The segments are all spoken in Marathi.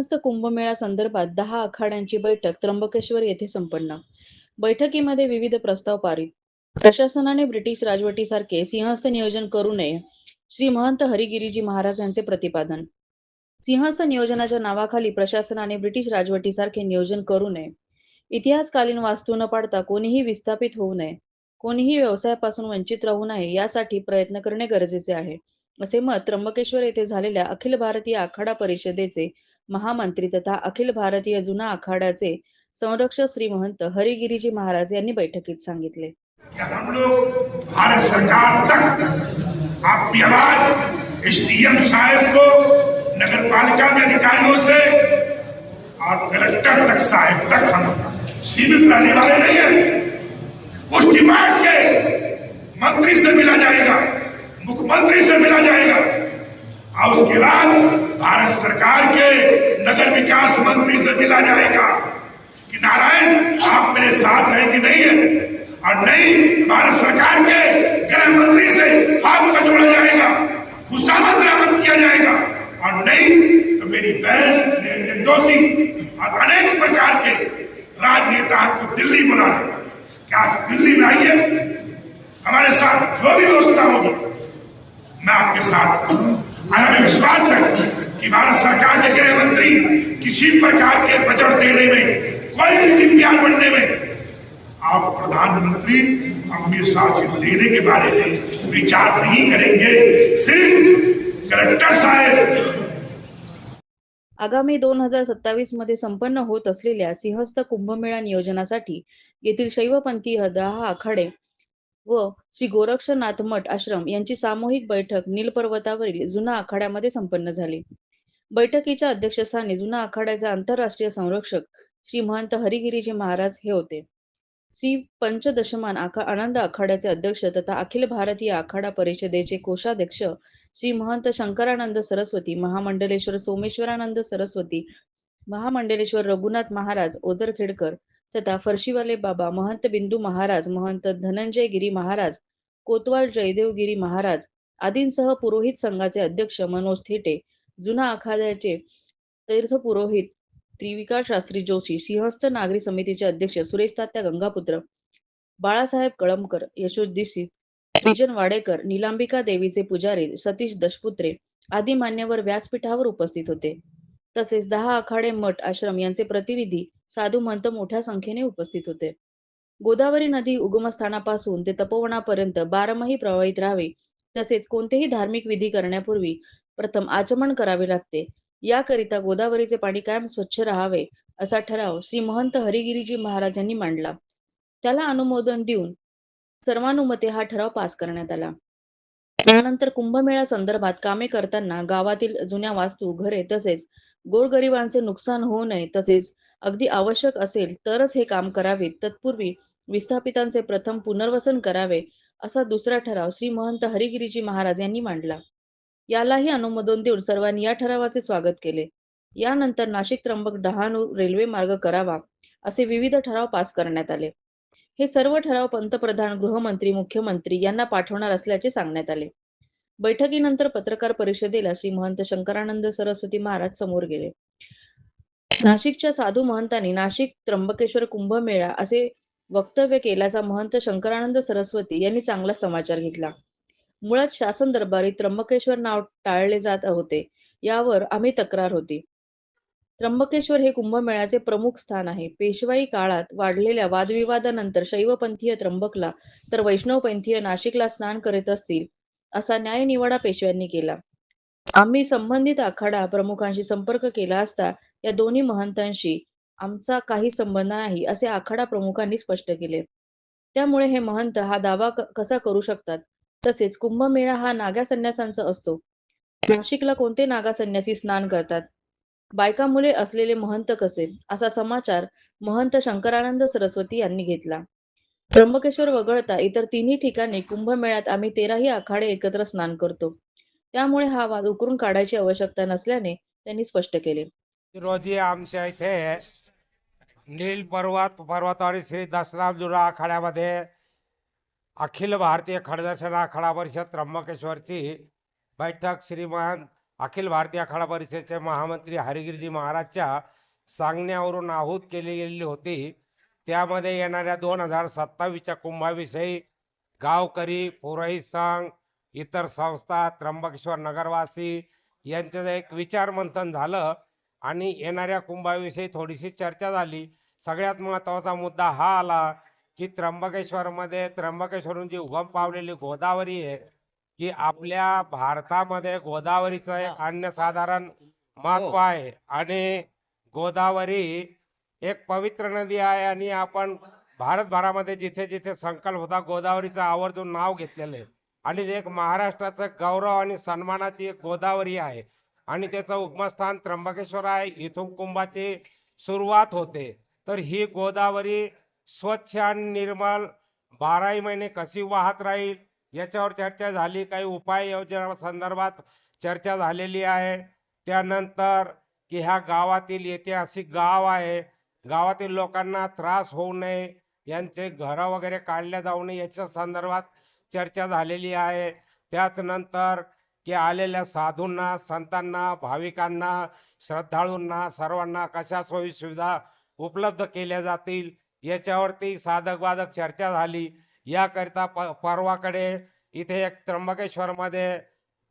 सिंहस्थ कुंभमेळा संदर्भात दहा आखाड्यांची बैठक त्र्यंबकेश्वर येथे संपन्न. बैठकीमध्ये विविध प्रस्ताव पारित. प्रशासनाने ब्रिटिश राजवटीसारखे सिंहस्थ नियोजन करू नये श्री महंत हरिगिरीजी महाराज यांचे प्रतिपादन. सिंहस्थ नियोजनाच्या नावाखाली प्रशासनाने ब्रिटिश राजवटीसारखे नियोजन करू नये. इतिहासकालीन वास्तू न पाडता कोणीही विस्थापित होऊ नये कोणीही व्यवसायापासून वंचित राहू नये यासाठी प्रयत्न करणे गरजेचे आहे असे मत त्र्यंबकेश्वर येथे झालेल्या अखिल भारतीय आखाडा परिषदेचे महामंत्री तथा अखिल भारतीय जुना आखाड्याचे संरक्षक श्री महंत हरिगिरीजी महाराज यांनी बैठकीत सांगितले. हम लोग भारत सरकार तक आपकी आवाज इस साहब को नगर पालिका के अधिकारियों से और कलेक्टर तक साहब तक हम सीमित रहने वाले नहीं है। उस डिमांड के मंत्री से मिला जाएगा मुख्यमंत्री से मिला जाएगा। और उसके बाद भारत सरकार के नगर विकास मंत्री से मिला जाएगा कि नारायण, आप मेरे साथ हैं कि नहीं है? और नहीं, भारत सरकार के गृह मंत्री से हाथ का जोड़ा जाएगा खुशामद बरामद किया जाएगा। और नहीं तो मेरी बहन निरंजन दोषी और अनेक प्रकार के राजनेता को दिल्ली बुला रहे क्या आप दिल्ली में आइए? हमारे साथ जो भी व्यवस्था होगी, मैं आपके साथ हमें विश्वास है कि भारत सरकार के गृह मंत्री किसी प्रकार के बजट देने में कोई भी टिप्पियां बनने में आप प्रधानमंत्री अमित शाह के देने के बारे में विचार नहीं करेंगे। सिर्फ कलेक्टर साहेब। आगामी दोन हजार सत्तावीसमध्ये संपन्न होत असलेल्या सिंहस्थ कुंभमेळा नियोजनासाठी येथील शैवपंथीय दहा आखाडे व श्री गोरक्षनाथ मठ आश्रम यांची सामूहिक बैठक नीलपर्वतावरील जुना आखाड्यामध्ये संपन्न झाली. बैठकीच्या अध्यक्षस्थानी जुना आखाड्याचे आंतरराष्ट्रीय संरक्षक श्री महंत हरिगिरीजी महाराज हे होते. श्री पंचदशमान आखा आनंद आखाड्याचे अध्यक्ष तथा अखिल भारतीय आखाडा परिषदेचे कोषाध्यक्ष श्री महंत शंकरानंद सरस्वती महामंडलेश्वर सोमेश्वरानंद सरस्वती महामंडलेश्वर रघुनाथ महाराज ओझरखेडकर तथा फरशीवाले बाबा महंत बिंदू महाराज महंत धनंजय गिरी महाराज कोतवाल जयदेव गिरी महाराज आदींसह पुरोहित संघाचे अध्यक्ष मनोज थेटे जुना आखाद्याचे तीर्थ पुरोहित त्रिविका शास्त्री जोशी सिंहस्थ नागरी समितीचे अध्यक्ष सुरेश तात्या गंगापुत्र बाळासाहेब कळमकर यशोद विजन वाडेकर निलांबिका देवीचे पुजारी सतीश दशपुत्रे आदी मान्यवर व्यासपीठावर उपस्थित होते. तसेच दहा आखाडे मठ आश्रम यांचे प्रतिनिधी साधू महंत मोठ्या संख्येने उपस्थित होते. गोदावरी नदी उगमस्थानापासून ते तपोवनापर्यंत बारमाही प्रवाहित राहावी तसेच कोणतेही धार्मिक विधी करण्यापूर्वी प्रथम आचमन करावे लागते. याकरिता गोदावरीचे पाणी कायम स्वच्छ राहावे असा ठराव श्री महंत हरिगिरीजी महाराज यांनी मांडला. त्याला अनुमोदन देऊन सर्वानुमते हा ठराव पास करण्यात आला. त्यानंतर कुंभमेळा संदर्भात कामे करताना गावातील जुन्या वास्तू घरे तसेच गोरगरिबांचे नुकसान होऊ नये तसेच अगदी आवश्यक असेल तरच हे काम करावे तत्पूर्वी विस्थापितांचे प्रथम पुनर्वसन करावे असा दुसरा ठराव श्री महंत हरिगिरीजी महाराज यांनी मांडला. यालाही अनुमोदन देऊन सर्वांनी या ठरावाचे स्वागत केले. यानंतर नाशिक त्र्यंबक डहाणू रेल्वे मार्ग करावा असे विविध ठराव पास करण्यात आले. हे सर्व ठराव पंतप्रधान गृहमंत्री मुख्यमंत्री यांना पाठवणार असल्याचे सांगण्यात आले. बैठकीनंतर पत्रकार परिषदेला श्री महंत शंकरानंद सरस्वती महाराज समोर गेले. नाशिकच्या साधू महंतांनी नाशिक त्र्यंबकेश्वर कुंभमेळा असे वक्तव्य केल्याचा महंत शंकरानंद सरस्वती यांनी चांगला समाचार घेतला. मुळात शासन दरबारी त्र्यंबकेश्वर नाव टाळले जात होते. यावर आम्ही तक्रार होती. त्र्यंबकेश्वर हे कुंभमेळ्याचे प्रमुख स्थान आहे. पेशवाई काळात वाढलेल्या वादविवादानंतर शैवपंथीय त्र्यंबकला तर वैष्णवपंथीय नाशिकला स्नान करीत असतील असा न्यायनिवाडा पेशव्यांनी केला. आम्ही संबंधित आखाडा प्रमुखांशी संपर्क केला असता या दोन्ही महंतांशी आमचा काही संबंध नाही असे आखाडा प्रमुखांनी स्पष्ट केले. त्यामुळे हे महंत हा दावा कसा करू शकतात? तसेच कुंभमेळा हा नागा संन्यासांचा असतो. नाशिकला कोणते नागा संन्यासी स्नान करतात? बायका मुले असलेले महंत कसे? असा समाचार महंत शंकरानंद सरस्वती यांनी घेतला. त्र्यंबकेश्वर वगळता इतर तिन्ही ठिकाणी कुंभमेळ्यात आम्ही तेराही आखाडे एकत्र स्नान करतो. त्यामुळे हा वाद उकरून काढायची आवश्यकता नसल्याने त्यांनी स्पष्ट केले. रोजी आमच्या इथे नील पर्वत पर्वतावरील श्री दशराम आखाड्यामध्ये अखिल भारतीय खडदर्शन आखाडा परिषद त्र्यंबकेश्वरची बैठक श्रीमान अखिल भारतीय आखाडा परिषदेचे महामंत्री हरिगिरीजी महाराजच्या सांगण्यावरून आहूत केली गेलेली होती. त्यामध्ये येणाऱ्या दोन हजार सत्तावीसच्या कुंभाविषयी गावकरी पुरोहित संघ इतर संस्था त्र्यंबकेश्वर नगरवासी यांचं एक विचार मंथन झालं आणि येणाऱ्या कुंभाविषयी थोडीशी चर्चा झाली. सगळ्यात महत्त्वाचा मुद्दा हा आला की त्र्यंबकेश्वरमध्ये त्र्यंबकेश्वरून जी उगम पावलेली गोदावरी आहे की आपल्या भारतामध्ये गोदावरीचं एक अन्यसाधारण महत्त्व आहे. आणि गोदावरी एक पवित्र नदी आहे आणि आपण भारतभरामध्ये जिथे जिथे संकल्प होता गोदावरीचं आवर्जून नाव घेतलेलं आहे. आणि एक महाराष्ट्राचं गौरव आणि सन्मानाची एक गोदावरी आहे. आणि त्याचं उगमस्थान त्र्यंबकेश्वर आहे. इथून कुंभाची सुरुवात होते. तर ही गोदावरी स्वच्छ आणि निर्मल बाराही महिने कशी वाहत राहील याच्यावर चर्चा झाली. काही उपाययोजना संदर्भात चर्चा झालेली आहे. त्यानंतर की ह्या गावातील ऐतिहासिक गाव आहे. गावातील लोकांना त्रास होऊ नये यांचे घरं वगैरे काढल्या जाऊ नये याच्या संदर्भात चर्चा झालेली आहे. त्याचनंतर की आलेल्या साधूंना संतांना भाविकांना श्रद्धाळूंना सर्वांना कशा सोयी सुविधा उपलब्ध केल्या जातील याच्यावरती साधक बाधक चर्चा झाली. याकरिता प परवाकडे इथे एक त्र्यंबकेश्वरमध्ये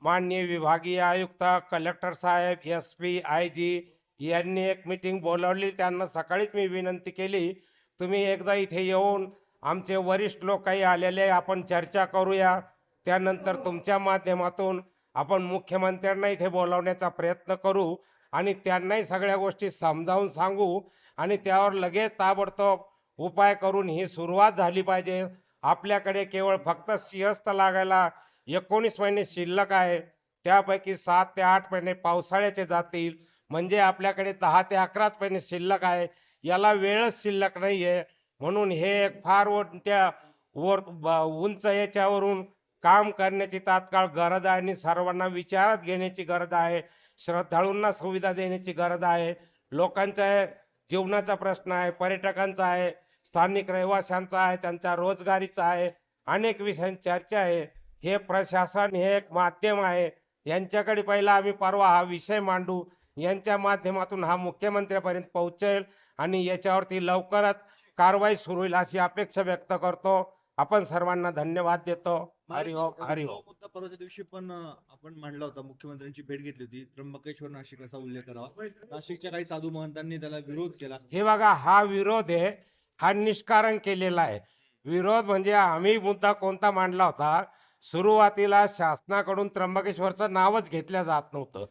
माननीय विभागीय आयुक्त कलेक्टर साहेब एस पी आय जी यांनी एक मीटिंग बोलावली. त्यांना सकाळीच मी विनंती केली तुम्ही एकदा इथे येऊन आमचे वरिष्ठ लोक काही आलेले आपण चर्चा करूया. त्यानंतर तुमच्या माध्यमातून आपण मुख्यमंत्र्यांना इथे बोलावण्याचा प्रयत्न करू आणि त्यांनाही सगळ्या गोष्टी समजावून सांगू आणि त्यावर लगेच ताबडतोब उपाय करून ही सुरुवात झाली पाहिजे. आपल्याकडे केवळ फक्त सिंहस्थ लागायला एकोणीस महिने शिल्लक आहे. त्यापैकी सात ते आठ महिने पावसाळ्याचे जातील. म्हणजे आपल्याकडे दहा ते अकराच महिने शिल्लक आहे. याला वेळच शिल्लक नाही आहे म्हणून हे एक फार त्या वर उंच याच्यावरून काम करण्याची तात्काळ गरज आहे आणि सर्वांना विचारात घेण्याची गरज आहे. श्रद्धाळूंना सुविधा देण्याची गरज आहे. लोकांचा जीवनाचा प्रश्न आहे. पर्यटकांचा आहे. स्थानिक रहिवाशांचा आहे त्यांच्या रोजगारीचा आहे अनेक विषयांची चर्चा आहे. हे प्रशासन हे एक माध्यम आहे. यांच्याकडे पहिला आम्ही परवा हा विषय मांडू. यांच्या माध्यमातून हा मुख्यमंत्र्यापर्यंत पोहोचेल आणि याच्यावरती लवकरच कारवाई सुरू होईल अशी अपेक्षा व्यक्त करतो. आपण सर्वांना धन्यवाद देतो. हरिओम तो मुद्दा परवाच्या दिवशी पण आपण मांडला होता. मुख्यमंत्र्यांची भेट घेतली होती. त्र्यंबकेश्वर नाशिक असा उल्लेख करावा. नाशिकच्या काही साधू महंतांनी त्याला विरोध केला. हे बघा हा विरोध आहे. हा निष्कारण केलेला आहे. विरोध म्हणजे आम्ही मुद्दा कोणता मांडला होता सुरुवातीला शासनाकडून त्र्यंबकेश्वरचं नावच घेतलं जात नव्हतं.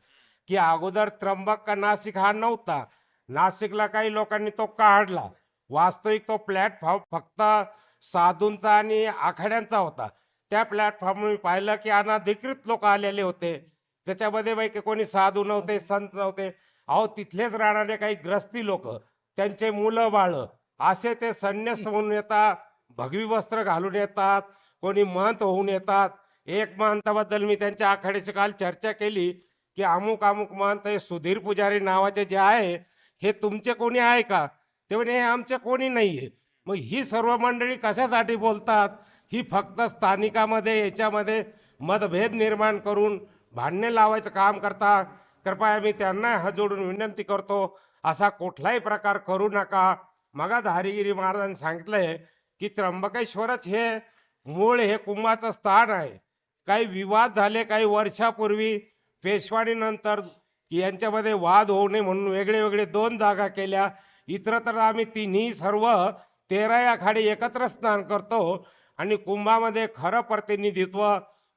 की अगोदर त्र्यंबक का नाशिक हा नव्हता. नाशिकला काही लोकांनी तो काढला. वास्तविक तो प्लॅटफॉर्म फक्त साधूंचा आणि आखाड्यांचा होता. त्या प्लॅटफॉर्म मी पाहिलं की अनाधिकृत लोक आलेले होते. त्याच्यामध्ये बाई कोणी साधू नव्हते संत नव्हते. अहो तिथलेच राहणारे काही ग्रस्ती लोक त्यांचे मुलं बाळं असे ते संन्यस्त म्हणून येतात भगवी वस्त्र घालून येतात कोणी महंत होऊन येतात. एक महंताबद्दल मी त्यांच्या आखाड्याची काल चर्चा केली की अमुक अमुक महंत हे सुधीर पुजारी नावाचे जे आहे हे तुमचे कोणी आहे का? ते म्हणे हे आमचे कोणी नाही आहे मग ही सर्व मंडळी कशासाठी बोलतात? ही फक्त स्थानिकामध्ये याच्यामध्ये मतभेद निर्माण करून भांडणे लावायचं काम करता? कृपया मी त्यांना हात जोडून विनंती करतो असा कुठलाही प्रकार करू नका. मगाच हरिगिरी महाराजांनी सांगितलंय की त्र्यंबकेश्वरच हे मूळ हे कुंभाचं स्थान आहे. काही विवाद झाले काही वर्षापूर्वी पेशवाणीनंतर यांच्यामध्ये वाद होऊ नये म्हणून वेगळे वेगळे दोन जागा केल्या. इतरत्र आम्ही तिन्ही सर्व तेरा आखाडे एकत्र स्नान करतो आणि कुंभामध्ये खरं प्रतिनिधित्व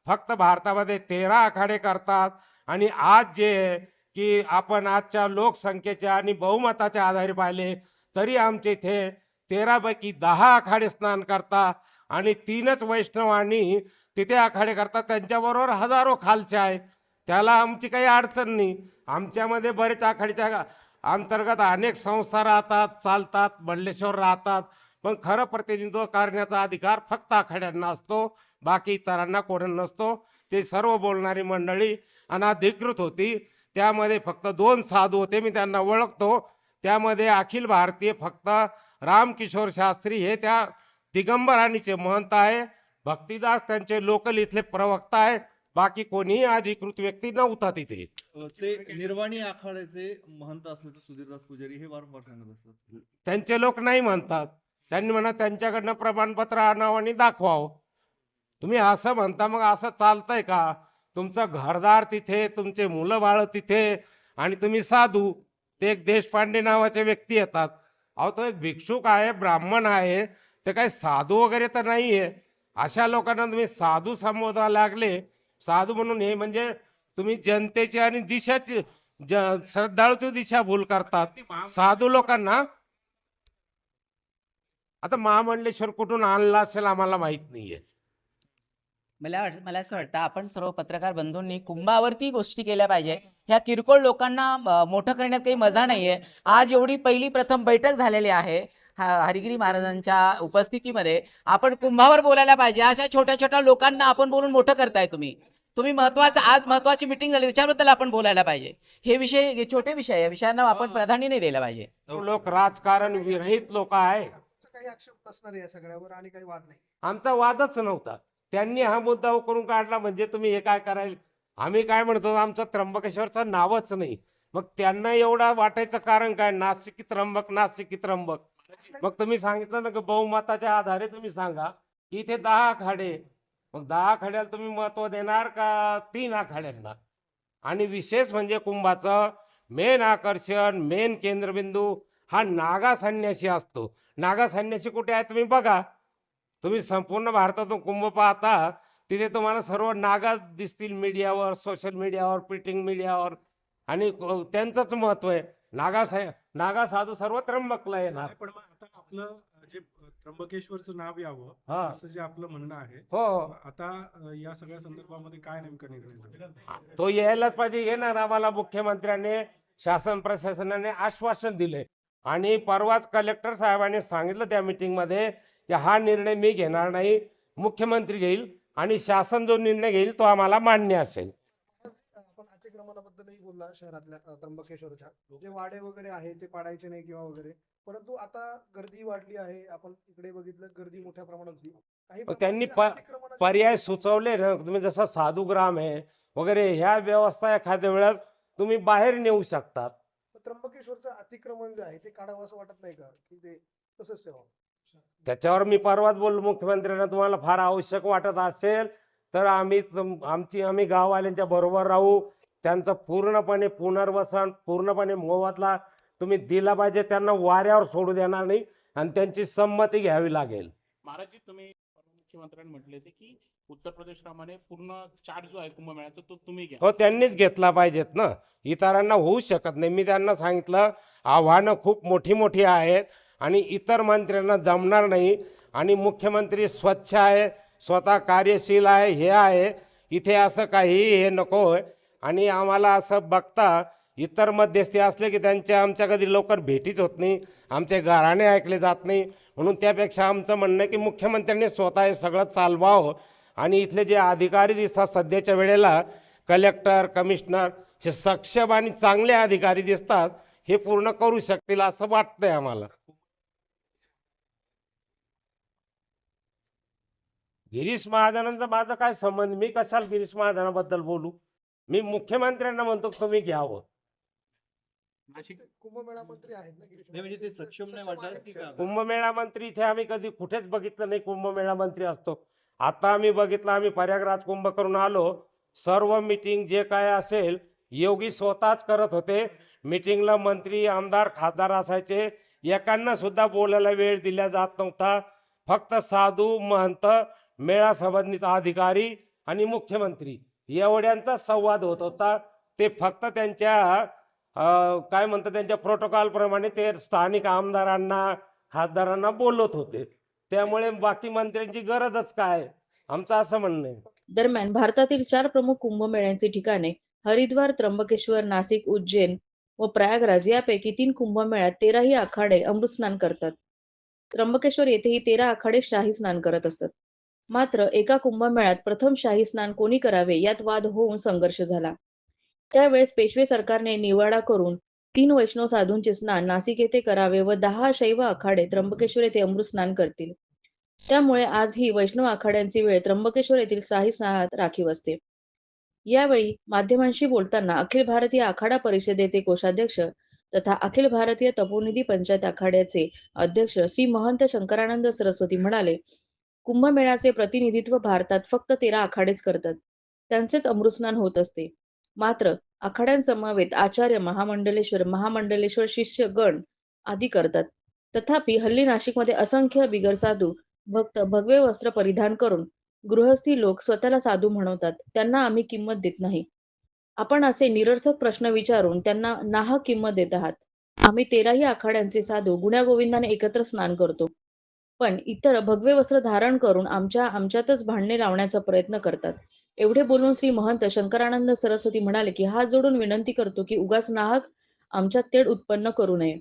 फक्त भारतामध्ये तेरा आखाडे करतात. आणि आज जे की आपण आजच्या लोकसंख्येच्या आणि बहुमताच्या आधारे पाहिले तरी आमच्या इथे तेरापैकी दहा आखाडे स्नान करतात आणि तीनच वैष्णव आणि तिथे आखाडे करतात. त्यांच्याबरोबर हजारो खालचे आहेत. त्याला आमची काही अडचण नाही. आमच्यामध्ये बरेच आखाडीच्या अंतर्गत अनेक संस्था राहतात चालतात बल्लेश्वर राहतात. पण खरं प्रतिनिधित्व करण्याचा अधिकार फक्त आखाड्यांना असतो. बाकी इतरांना कोणी नसतो. ते सर्व बोलणारी मंडळी अनाधिकृत होती. त्यामध्ये फक्त दोन साधू होते. मी त्यांना ओळखतो. त्यामध्ये अखिल भारतीय फक्त रामकिशोर शास्त्री हे त्या दिगंबराणीचे महंत आहे. भक्तिदास त्यांचे लोकल इथले प्रवक्ता आहे. बाकी कोणीही अधिकृत व्यक्ती नव्हता तिथे. ते निर्वाणी आखाड्याचे महंत असल्याचं सुधीरदास पुजारी हे वारंवार सांगत असतात. त्यांचे लोक नाही म्हणतात. त्यांनी म्हणा त्यांच्याकडनं प्रमाणपत्र आणावं आणि दाखवावं. तुम्ही असं म्हणता मग असं चालतंय का? तुमचं घरदार तिथे तुमचे मुलं बाळ तिथे आणि तुम्ही साधू. ते एक देशपांडे नावाचे व्यक्ती येतात. अहो तो एक भिक्षुक आहे ब्राह्मण आहे ते काही साधू वगैरे तर नाही आहे अशा लोकांना तुम्ही साधू संबोधा लागले. साधू म्हणून हे म्हणजे तुम्ही जनतेची आणि दिशाची श्रद्धाळूची दिशा भूल करतात. साधू लोकांना आता महामंडलेश्वर कुठून आणला असेल आम्हाला माहीत नाहीये. मला वाट- मला असं वाटतं आपण सर्व पत्रकार बंधूंनी कुंभावरती गोष्टी केल्या पाहिजे. ह्या किरकोळ लोकांना मोठं करण्यात काही मजा नाहीये. आज एवढी पहिली प्रथम बैठक झालेली आहे हा- हरिगिरी महाराजांच्या उपस्थितीमध्ये. आपण कुंभावर बोलायला पाहिजे. अशा छोट्या छोट्या लोकांना आपण बोलून मोठं करताय तुम्ही. तुम्ही महत्वाचं आज महत्वाची मिटिंग झाली त्याच्याबद्दल आपण बोलायला पाहिजे. हे विषय हे छोटे विषय आहे. या विषयांना आपण प्राधान्य नाही द्यायला पाहिजे. लोक राजकारण विरहित लोक आहे. काही आक्षेप नसणार या सगळ्यावर आणि काही वाद नाही. आमचा वादच नव्हता. त्यांनी हा मुद्दा करून काढला म्हणजे तुम्ही हे काय करायला? आम्ही काय म्हणतो आमचं त्र्यंबकेश्वरचं नावच नाही. मग त्यांना एवढा वाटायचं कारण काय? नाशिकी त्र्यंबक नाशिकी त्र्यंबक. मग तुम्ही सांगितलं ना की बहुमताच्या आधारे तुम्ही सांगा की इथे दहा आखाडे. मग दहा आखाड्याला तुम्ही महत्त्व देणार का तीन आखाड्यांना? आणि विशेष म्हणजे कुंभाचं मेन आकर्षण मेन केंद्रबिंदू हा नागा संन्यासी असतो. नागा संन्यासी कुठे आहे? तुम्ही बघा. तुम्ही संपूर्ण भारतातून कुंभ पाहता तिथे तुम्हाला सर्व नागा दिसतील मीडियावर सोशल मीडियावर प्रिंटिंग मीडियावर आणि त्यांचंच महत्त्व आहे. नागा नागा साधू सर्व त्र्यंबकला येणार. पण मग आता आपलं जे त्र्यंबकेश्वरचं नाव यावं हा. असं जे आपलं म्हणणं आहे हो आता अ, या सगळ्या संदर्भामध्ये काय नेमकं निर्णय झाला? तो यायलाच पाहिजे. येणार आम्हाला मुख्यमंत्र्यांनी शासन प्रशासनाने आश्वासन दिले. आणि परवाच कलेक्टर साहेबांनी सांगितलं त्या मीटिंगमध्ये की हा निर्णय मी घेणार नाही मुख्यमंत्री घेईल आणि शासन जो निर्णय घेईल तो आम्हाला मान्य असेल. आपण अतिक्रमणाबद्दलही बोलला शहरातल्या त्र्यंबकेश्वरच्या. जे वाडे वगैरे आहे ते पाडायचे नाही किंवा वगैरे. परंतु आता गर्दी वाढली आहे. आपण इकडे बघितलं गर्दी मोठ्या प्रमाणात होती काही मग त्यांनी अतिक्रमणाचे- पर्याय सुचवले ना? तुम्ही जसं साधूग्राम आहे वगैरे ह्या व्यवस्था एखाद्या वेळेस तुम्ही बाहेर नेऊ शकतात. त्र्यंबकेश्वरचं अतिक्रमण जे आहे ते काढावं असं वाटत नाही का? की ते तसंच ठेवावं? त्याच्यावर मी परवाच बोललो मुख्यमंत्र्यांना तुम्हाला फार आवश्यक वाटत असेल तर आम्ही आमची आम्ही गाववाल्यांच्या बरोबर राहू. त्यांचं पूर्णपणे पुनर्वसन पूर्णपणे मोबदला तुम्ही दिला पाहिजे. त्यांना वाऱ्यावर सोडू देणार नाही आणि त्यांची संमती घ्यावी लागेल. महाराजजी तुम्ही मुख्यमंत्र्यांनी म्हटले होते की उत्तर प्रदेशप्रमाणे पूर्ण चार्ज जो आहे कुंभमेळ्याचा तो तुम्ही घ्या. हो त्यांनीच घेतला पाहिजेत ना. इतरांना होऊ शकत नाही. मी त्यांना सांगितलं आव्हानं खूप मोठी मोठी आहेत. आणि इतर मंत्र्यांना जमणार नाही. आणि मुख्यमंत्री स्वच्छ आहे स्वतः कार्यशील आहे हे आहे. इथे असं काही हे नको आहे आणि आम्हाला असं बघता इतर मध्यस्थी असले की त्यांच्या आमच्या कधी लवकर भेटीच होत नाही. आमचे गाराणे ऐकले जात नाही. म्हणून त्यापेक्षा आमचं म्हणणं आहे की मुख्यमंत्र्यांनी स्वतः हे सगळं चालवावं. आणि इथले जे अधिकारी दिसतात सध्याच्या वेळेला कलेक्टर कमिशनर हे सक्षम आणि चांगले अधिकारी दिसतात हे पूर्ण करू शकतील असं वाटतंय आम्हाला. गिरीश महाजनांचा माझा काय संबंध? मी कशाला गिरीश महाजनाबद्दल बोलू? मी मुख्यमंत्र्यांना म्हणतो की तुम्ही घ्यावं. कुंभमेळा मंत्री आहेत ना गिरीश नाही म्हणजे ते सक्षम नाही वाटत आहेत. की का? का? कुंभमेळा मंत्री इथे आम्ही कधी कुठेच बघितलं नाही कुंभमेळा मंत्री असतो. आता आम्ही बघितलं आम्ही प्रयागराज कुंभ करून आलो. सर्व मीटिंग जे काय असेल योगी स्वतःच करत होते. मीटिंगला मंत्री आमदार खासदार असायचे. एकांना सुद्धा बोलायला वेळ दिला जात नव्हता. फक्त साधू महंत मेळा संबंधित अधिकारी आणि मुख्यमंत्री एवढ्यांचा संवाद होत होता. ते फक्त त्यांच्या काय म्हणतात त्यांच्या प्रोटोकॉल प्रमाणे ते स्थानिक आमदारांना खासदारांना बोलत होते. त्यामुळे बाकी मंत्र्यांची गरजच काय? आमचं असं म्हणणं आहे. दरम्यान भारतातील चार प्रमुख कुंभमेळ्यांची ठिकाणे हरिद्वार त्र्यंबकेश्वर नाशिक उज्जैन व प्रयागराज यापैकी तीन कुंभमेळ्यात तेराही आखाडे अमृतस्नान करतात. त्र्यंबकेश्वर येथेही तेरा आखाडे शाही स्नान करत असतात. मात्र एका कुंभमेळ्यात प्रथम शाही स्नान कोणी करावे यात वाद होऊन संघर्ष झाला. त्यावेळेस पेशवे सरकारने निवाडा करून तीन वैष्णव साधूंचे स्नान नाशिक येथे करावे व दहा शैव आखाडे त्र्यंबकेश्वर येथे अमृत स्नान करतील. त्यामुळे आज ही वैष्णव आखाड्यांची वेळ त्र्यंबकेश्वर येथील शाही स्नानात राखीव असते. यावेळी माध्यमांशी बोलताना अखिल भारतीय आखाडा परिषदेचे कोषाध्यक्ष तथा अखिल भारतीय तपोनिधी पंचायत आखाड्याचे अध्यक्ष श्री महंत शंकरानंद सरस्वती म्हणाले कुंभमेळ्याचे प्रतिनिधित्व भारतात फक्त तेरा आखाडेच करतात. त्यांचेच अमृतस्नान होत असते. मात्र आखाड्यांसमवेत आचार्य महामंडलेश्वर महामंडलेश्वर शिष्य गण आदी करतात. तथापि हल्ली नाशिकमध्ये असंख्य बिगर साधू भक्त भगवे वस्त्र परिधान करून गृहस्थी लोक स्वतःला साधू म्हणवतात. त्यांना आम्ही किंमत देत नाही. आपण असे निरर्थक प्रश्न विचारून त्यांना नाह किंमत देत आहात. आम्ही तेराही आखाड्यांचे साधू गुण्यागोविंदाने एकत्र स्नान करतो. पण इतर भगवे वस्त्र धारण करून आमच्या आमच्यातच भांडणे लावण्याचा प्रयत्न करतात. एवढे बोलून श्री महंत शंकरानंद सरस्वती म्हणाले की हात जोडून विनंती करतो की उगाच नाहक आमच्यात तेढ उत्पन्न करू नये.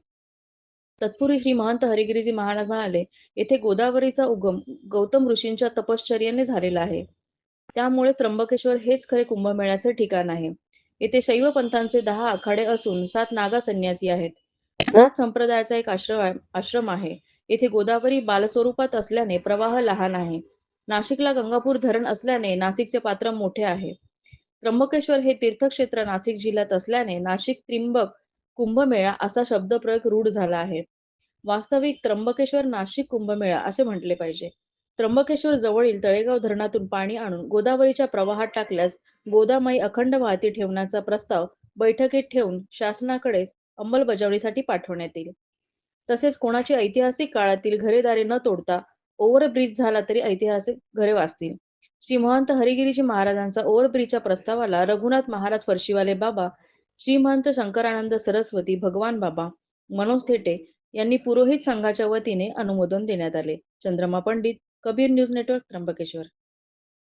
तत्पूर्वी श्री महंत हरिगिरीजी महाराज म्हणाले येथे गोदावरीचा उगम गौतम ऋषींच्या तपश्चर्याने झालेला आहे. त्यामुळे त्र्यंबकेश्वर हेच खरे कुंभमेळ्याचे ठिकाण आहे. येथे शैव पंथांचे दहा आखाडे असून सात नागा संन्यासी आहेत. नाथ संप्रदायाचा एक आश्रम आश्रम आहे. येथे गोदावरी बालस्वरूपात असल्याने प्रवाह लहान आहे. नाशिकला गंगापूर धरण असल्याने नाशिकचे पात्र मोठे आहे. त्र्यंबकेश्वर हे तीर्थक्षेत्र नाशिक जिल्ह्यात असल्याने नाशिक त्रिंबक कुंभमेळा असा शब्दप्रयोग रूढ झाला आहे. वास्तविक त्र्यंबकेश्वर नाशिक कुंभमेळा असे म्हटले पाहिजे. त्र्यंबकेश्वर जवळील तळेगाव धरणातून पाणी आणून गोदावरीच्या प्रवाहात टाकल्यास गोदामाई अखंड वाहती ठेवण्याचा प्रस्ताव बैठकीत ठेवून शासनाकडेच अंमलबजावणीसाठी पाठवण्यात येईल. तसेच कोणाची ऐतिहासिक काळातील घरेदारे न तोडता ओव्हरब्रिज झाला तरी ऐतिहासिक घरे वाचतील. श्री महंत हरिगिरीजी महाराजांचा ओव्हरब्रिजच्या प्रस्तावाला रघुनाथ महाराज फरशीवाले बाबा श्रीमंत शंकरानंद सरस्वती भगवान बाबा मनोज थेटे यांनी पुरोहित संघाच्या वतीने अनुमोदन देण्यात आले. Chandrama Pandit Kabir news network Trimbakeshwar.